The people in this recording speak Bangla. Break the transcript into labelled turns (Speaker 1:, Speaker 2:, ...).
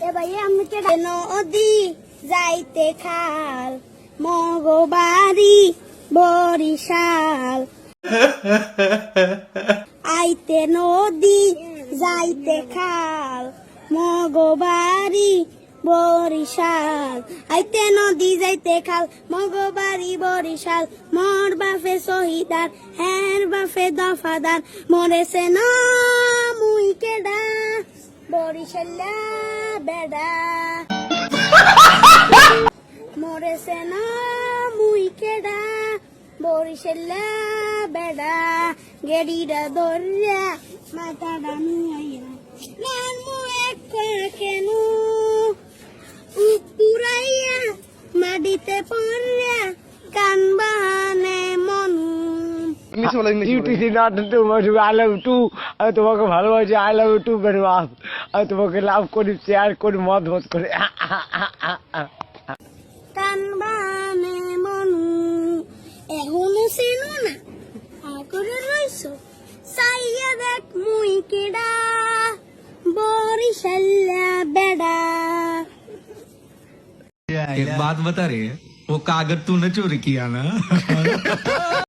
Speaker 1: এ নদী যাইতে খাল মগবাড়ি বরিশাল। আইতে নদী যাইতে খাল মগবাড়ি বরিশাল। আইতে নদী যাইতে খাল মগবাড়ি বরিশাল। মোর বাফে শহীদার হ্যার বাফে দফাদার। মরেছে না মুই কেডা বরিশাল্লা। বেডা মরেছে না মুই কেডা, বরিশাল্লা বেডা, গেডিরা ধরিয়া মাথাটা নুয়াইয়া। নান মু কেনু কেন? উপুরাইয়া মাটিতে পড়িয়া
Speaker 2: ইংলিশ বলো English
Speaker 3: you TC not too much I love to আমি তোমাকে ভালোবাসি I love to very much আমি তোমাকে লাভ করি শেয়ার করি মত মত করি
Speaker 1: কান বাহানে মনু এখনো চেনো না আগরে রইছ চাইয়া দেখ মুই কেডা বরিশাল্লা বেডা
Speaker 4: एक बात बता रहे वो कागज तूने चोरी किया ना